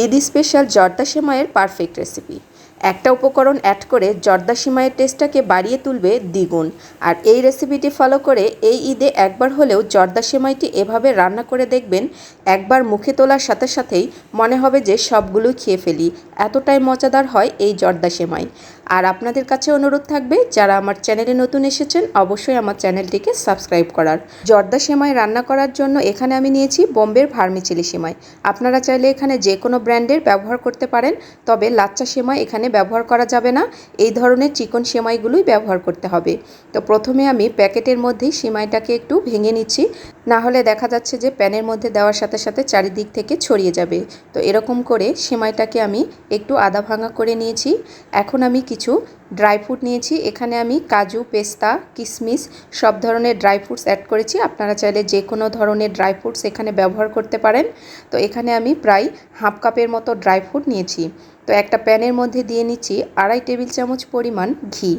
Eid special জর্দা সেমাইয়ের perfect recipe. একটা উপকরণ অ্যাড করে জর্দা সিমাইয়ের টেস্টটাকে বাড়িয়ে তুলবে দ্বিগুণ। আর এই রেসিপিটি ফলো করে এই ঈদে একবার হলেও জর্দা সেমাইটি এভাবে রান্না করে দেখবেন, একবার মুখে তোলার সাথে সাথেই মনে হবে যে সবগুলোই খেয়ে ফেলি। এতটাই মজাদার হয় এই জর্দা সেমাই। আর আপনাদের কাছে অনুরোধ থাকবে, যারা আমার চ্যানেলে নতুন এসেছেন, অবশ্যই আমার চ্যানেলটিকে সাবস্ক্রাইব করার। জর্দা সেমাই রান্না করার জন্য এখানে আমি নিয়েছি বোম্বের ভার্মিচিলি সেমাই। আপনারা চাইলে এখানে যে কোনো ব্র্যান্ডের ব্যবহার করতে পারেন, তবে লাচ্চা সেমাই এখানে ব্যবহার করা যাবে না। এই ধরনের চিকন সেমাইগুলোই ব্যবহার করতে হবে। তো প্রথমে আমি প্যাকেটের মধ্যেই সেমাইটাকে একটু ভেঙে নিচ্ছি। না হলে দেখা যাচ্ছে যে প্যানের মধ্যে দেওয়ার সাথে সাথে চারিদিক থেকে ছড়িয়ে যাবে। তো এরকম করে সেমাইটাকে আমি একটু আদা ভাঙা করে নিয়েছি। এখন আমি কিছু ড্রাই ফ্রুট নিয়েছি। এখানে আমি কাজু, পেস্তা কিশমিশ সব ধরনের ড্রাই ফ্রুটস অ্যাড করেছি। আপনারা চাইলে যে কোনো ধরনের ড্রাই ফ্রুটস এখানে ব্যবহার করতে পারেন। তো এখানে আমি প্রায় হাফ কাপের মতো ড্রাই ফ্রুট নিয়েছি। তো একটা প্যানের মধ্যে দিয়ে নিচ্ছি আড়াই টেবিল চামচ পরিমাণ ঘি।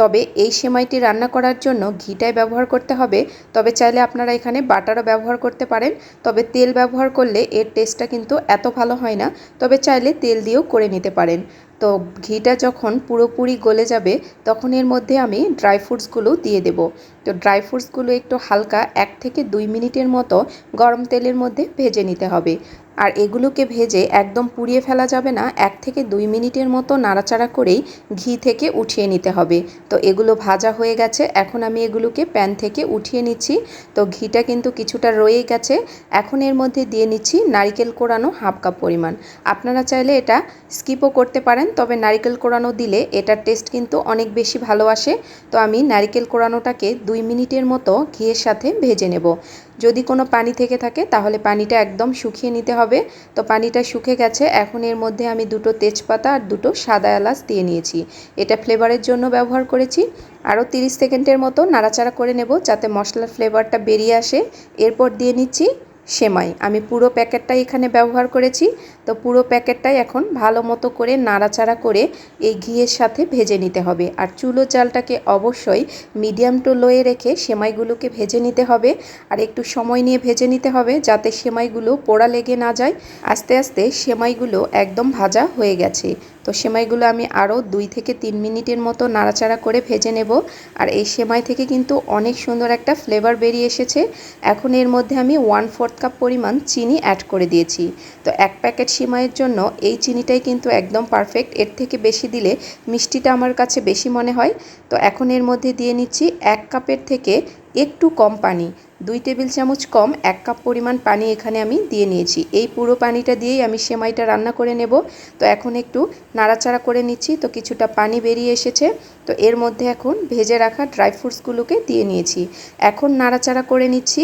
তবে এই সেমাইটি রান্না করার জন্য ঘিটাই ব্যবহার করতে হবে। তবে চাইলে আপনারা এখানে বাটারও ব্যবহার করতে পারেন। তবে তেল ব্যবহার করলে এর টেস্টটা কিন্তু এত ভালো হয় না। তবে চাইলে তেল দিয়েও করে নিতে পারেন। তো ঘিটা যখন পুরোপুরি গলে যাবে, তখন এর মধ্যে আমি ড্রাই ফ্রুটসগুলো দিয়ে দেব। তো ড্রাই ফ্রুটসগুলো একটু হালকা এক থেকে দুই মিনিটের মতো গরম তেলের মধ্যে ভেজে নিতে হবে। আর এগুলোকে ভেজে একদম পুড়িয়ে ফেলা যাবে না, এক থেকে দুই মিনিটের মতো নাড়াচাড়া করেই ঘি থেকে উঠিয়ে নিতে হবে। তো এগুলো ভাজা হয়ে গেছে, এখন আমি এগুলোকে প্যান থেকে উঠিয়ে নিচ্ছি। তো ঘিটা কিন্তু কিছুটা রয়ে গেছে, এখন এর মধ্যে দিয়ে নিচ্ছি নারিকেল কোড়ানো হাফ কাপ পরিমাণ। আপনারা চাইলে এটা স্কিপও করতে পারেন, তবে নারিকেল কোড়ানো দিলে এটার টেস্ট কিন্তু অনেক বেশি ভালো আসে। তো আমি নারিকেল কোড়ানোটাকে দুই মিনিটের মতো ঘিয়ের সাথে ভেজে নেব। যদি কোনো পানি থেকে থাকে, তাহলে পানিটা একদম শুকিয়ে নিতে হবে। তো পানিটা শুকে গেছে। এখন এর মধ্যে আমি দুটো তেজপাতা আর দুটো সাদা এলাচ দিয়ে নিয়েছি। এটা ফ্লেভারের জন্য ব্যবহার করেছি। আরও 30 সেকেন্ডের মতো নাড়াচাড়া করে নেব যাতে মশলার ফ্লেভারটা বেরিয়ে আসে। এরপর দিয়ে নিচ্ছি সেমাই। আমি পুরো প্যাকেটটাই এখানে ব্যবহার করেছি। তো পুরো প্যাকেটটাই এখন ভালো মতো করে নাড়াচাড়া করে এই ঘিয়ের সাথে ভেজে নিতে হবে। আর চুলো চালটাকে অবশ্যই মিডিয়াম টু লোয়ে রেখে সেমাইগুলোকে ভেজে নিতে হবে। আর একটু সময় নিয়ে ভেজে নিতে হবে যাতে সেমাইগুলো পোড়া লেগে না যায়। আস্তে আস্তে সেমাইগুলো একদম ভাজা হয়ে গেছে। তো সেমাইগুলো আমি আরও দুই থেকে তিন মিনিটের মতো নাড়াচাড়া করে ভেজে নেব। আর এই সেমাই থেকে কিন্তু অনেক সুন্দর একটা ফ্লেভার বেরিয়ে এসেছে। এখন এর মধ্যে আমি ওয়ান ফোর্থ কাপ পরিমাণ চিনি অ্যাড করে দিয়েছি। তো এক প্যাকেট সেমাইয়ের জন্য এই চিনিটাই কিন্তু একদম পারফেক্ট এর থেকে বেশি দিলে মিষ্টিটা আমার কাছে বেশি মনে হয়। তো এখন এর মধ্যে দিয়ে নিচ্ছি এক কাপের থেকে একটু কম পানি, দুই টেবিল চামচ কম, এক কাপ পরিমাণ পানি এখানে আমি দিয়ে নিয়েছি। এই পুরো পানিটা দিয়েই আমি সেমাইটা রান্না করে নেব। তো এখন একটু নাড়াচাড়া করে নিচ্ছি, তো কিছুটা পানি বেরিয়ে এসেছে। তো এর মধ্যে এখন ভেজে রাখা ড্রাই ফ্রুটসগুলোকে দিয়ে নিয়েছি। এখন নাড়াচাড়া করে নিচ্ছি,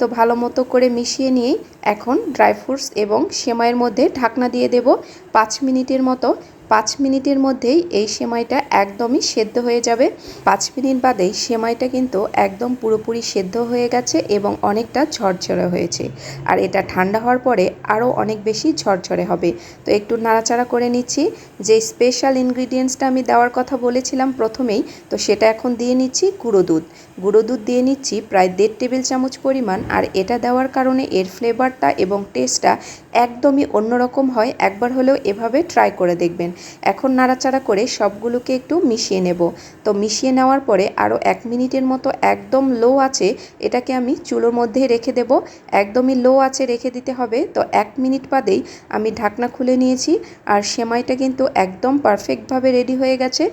তো ভালো মতো করে মিশিয়ে নিয়েই এখন ড্রাই ফ্রুটস এবং সেমাইয়ের মধ্যে ঢাকনা দিয়ে দেব। পাঁচ মিনিটের মতো পাঁচ মিনিটের মধ্যেই এই সেমাইটা একদমই সেদ্ধ হয়ে যাবে। পাঁচ মিনিট বাদেই সেমাইটা কিন্তু একদম পুরোপুরি সেদ্ধ হয়ে গেছে এবং অনেকটা ঝরঝরে হয়েছে। আর এটা ঠান্ডা হওয়ার পরে আরও অনেক বেশি ঝরঝরে হবে। তো একটু নাড়াচাড়া করে নিচ্ছি। যে স্পেশাল ইনগ্রিডিয়েন্টসটা আমি দেওয়ার কথা বলেছিলাম প্রথমেই, তো সেটা এখন দিয়ে নিচ্ছি গুঁড়ো দুধ। গুঁড়ো দুধ দিয়ে নিচ্ছি প্রায় দেড় টেবিল চামচ পরিমাণ। আর এটা দেওয়ার কারণে এর ফ্লেভারটা এবং টেস্টটা একদমই অন্যরকম হয়। একবার হলেও এভাবে ট্রাই করে দেখবেন। এখন নাড়াচাড়া করে সবগুলোকে একটু মিশিয়ে নেব। তো মিশিয়ে নেওয়ার পরে আরও এক মিনিটের মতো একদম লো আছে এটাকে আমি চুলোর মধ্যে রেখে দেব। একদমই লো আছে রেখে দিতে হবে। তো এক মিনিট বাদেই আমি ঢাকনা খুলে নিয়েছি। আর সেমাইটা কিন্তু একদম পারফেক্টভাবে রেডি হয়ে গেছে।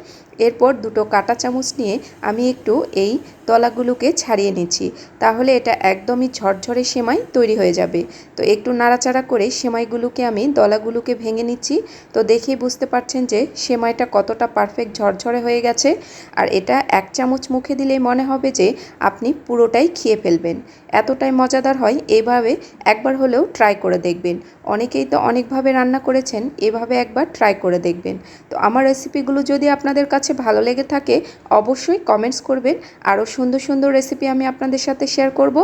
এরপর দুটো কাঁটা চামচ নিয়ে আমি একটু এই তলাগুলোকে ছাড়িয়ে নিচ্ছি। তাহলে এটা একদমই ঝরঝরে সেমাই তৈরি হয়ে যাবে। তো একটু নাড়াচাড়া করে সেমাইগুলোকে আমি দলাগুলোকে ভেঙে নিচ্ছি। তো দেখেই বুঝতে পারছেন যে সেমাইটা কতটা পারফেক্ট ঝরঝরে হয়ে গেছে। আর এটা এক চামচ মুখে দিলেই মনে হবে যে আপনি পুরোটাই খেয়ে ফেলবেন। এতটাই মজাদার হয়, এভাবে একবার হলেও ট্রাই করে দেখবেন। অনেকেই তো অনেকভাবে রান্না করেছেন, এভাবে একবার ট্রাই করে দেখবেন। তো আমার রেসিপিগুলো যদি আপনাদের কাছে কাছে ভালো লেগে থাকে, অবশ্যই কমেন্টস করবেন। আরও সুন্দর সুন্দর রেসিপি আমি আপনাদের সাথে শেয়ার করব।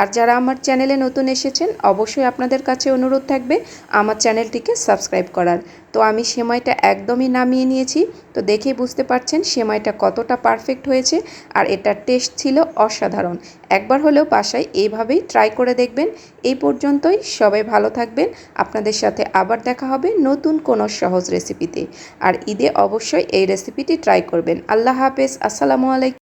আর যারা আমার চ্যানেলে নতুন এসেছেন, অবশ্যই আপনাদের কাছে অনুরোধ থাকবে আমার চ্যানেলটিকে সাবস্ক্রাইব করার। তো আমি সেমাইটা একদমই নামিয়ে নিয়েছি। তো দেখেই বুঝতে পারছেন সেমাইটা কতটা পারফেক্ট হয়েছে আর এটার টেস্ট ছিল অসাধারণ। একবার হলেও বাসায় এইভাবেই ট্রাই করে দেখবেন। এই পর্যন্তই, সবাই ভালো থাকবেন। আপনাদের সাথে আবার দেখা হবে নতুন কোনো সহজ রেসিপিতে আর ঈদে অবশ্যই এই রেসিপিটি ট্রাই করবেন। আল্লাহ হাফেজ আসসালামু আলাইকুম।